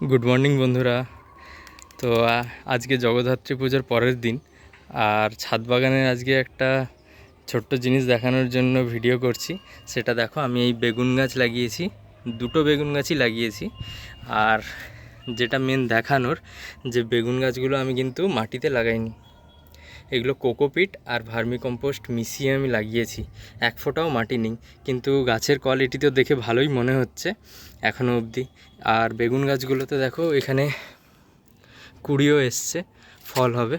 Good morning বন্ধুরা। তো আজকে জগদ্ধাত্রী পুজোর পরের দিন। আর ছাদ বাগানের আজকে একটা ছোট্ট জিনিস দেখানোর জন্য ভিডিও করছি। সেটা দেখো, আমি এই বেগুন গাছ লাগিয়েছি, দুটো বেগুন গাছই লাগিয়েছি। আর যেটা মেন দেখানোর, যে বেগুন গাছগুলো আমি কিন্তু মাটিতে লাগাইনি। এগুলো কোকোপিট আর ভার্মি কম্পোস্ট মিশিয়ে আমি লাগিয়েছি। এক ফোঁটাও মাটি নেই, কিন্তু গাছের কোয়ালিটি তো দেখে ভালোই মনে হচ্ছে এখনও অবধি। আর বেগুন গাছগুলোতে দেখো, এখানে কুড়িও এসছে, ফল হবে।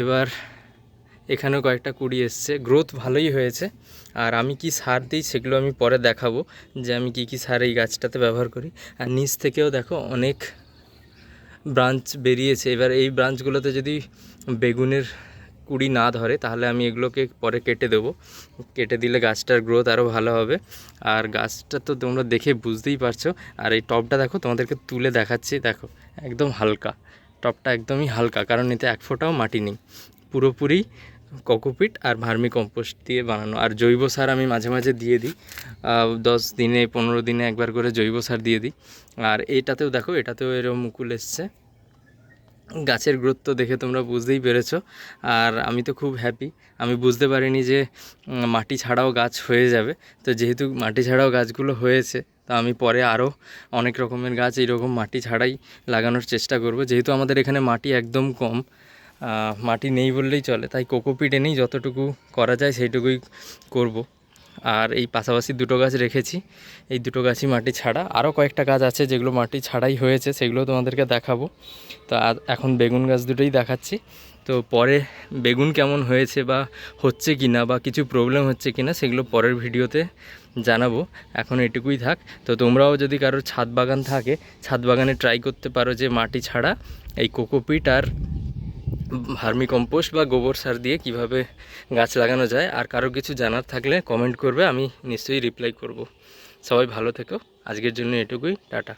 এবার এখানেও কয়েকটা কুড়ি এসছে গ্রোথ ভালোই হয়েছে। আর আমি কি সার দিই সেগুলো আমি পরে দেখাবো যে আমি কি কি সার এই গাছটাতে ব্যবহার করি। আর নিচ থেকেও দেখো অনেক ব্রাঞ্চ বেরিয়েছে। এবার এই ব্রাঞ্চগুলোতে যদি বেগুনের কুড়ি না ধরে, তাহলে আমি এগুলোকে পরে কেটে দেবো। কেটে দিলে গাছটার গ্রোথ আরও ভালো হবে। আর গাছটা তো তোমরা দেখে বুঝতেই পারছ। আর এই টবটা দেখো, তোমাদেরকে তুলে দেখাচ্ছি। দেখো, একদম হালকা। টবটা একদমই হালকা, কারণ এতে এক ফোঁটাও মাটি নেই। পুরোপুরি কোকোপিট আর ভার্মি কম্পোস্ট দিয়ে বানানো। আর জৈব সার আমি মাঝে মাঝে দিয়ে দিই। দশ দিনে, পনেরো দিনে একবার করে জৈব সার দিয়ে দিই। আর এটাতেও দেখো, এটাতেও এরকম মুকুল এসছে। গাছের গুরুত্ব দেখে তোমরা বুঝতেই পেরেছ। আর আমি তো খুব হ্যাপি আমি বুঝতে পারিনি যে মাটি ছাড়াও গাছ হয়ে যাবে। তো যেহেতু মাটি ছাড়াও গাছগুলো হয়েছে, তা আমি পরে আরও অনেক রকমের গাছ এইরকম মাটি ছাড়াই লাগানোর চেষ্টা করব। যেহেতু আমাদের এখানে মাটি একদম কম মাটি নেই বললেই চলে। তাই কোকোপিট এনেই যতটুকু করা যায় সেইটুকুই করব। আর এই পাশাপাশি দুটো গাছ রেখেছি। এই দুটো গাছই মাটি ছাড়া। আরও কয়েকটা গাছ আছে যেগুলো মাটি ছাড়াই হয়েছে, সেগুলো তোমাদেরকে দেখাবো। তো এখন বেগুন গাছ দুটোই দেখাচ্ছি। তো পরে বেগুন কেমন হয়েছে বা হচ্ছে কি না বা কিছু প্রবলেম হচ্ছে কি না সেগুলো পরের ভিডিওতে জানাব। এখন এটুকুই থাক। তো তোমরাও যদি কারোর ছাদ বাগান থাকে, ছাদ বাগানে ট্রাই করতে পারো যে মাটি ছাড়া এই কোকোপিট আর ভার্মি কম্পোস্ট বা গোবর সার দিয়ে কীভাবে গাছ লাগানো যায় আর কারও কিছু জানার থাকলে কমেন্ট করবে, আমি নিশ্চয়ই রিপ্লাই করব। সবাই ভালো থেকো, আজকের জন্য এটুকুই, টাটা।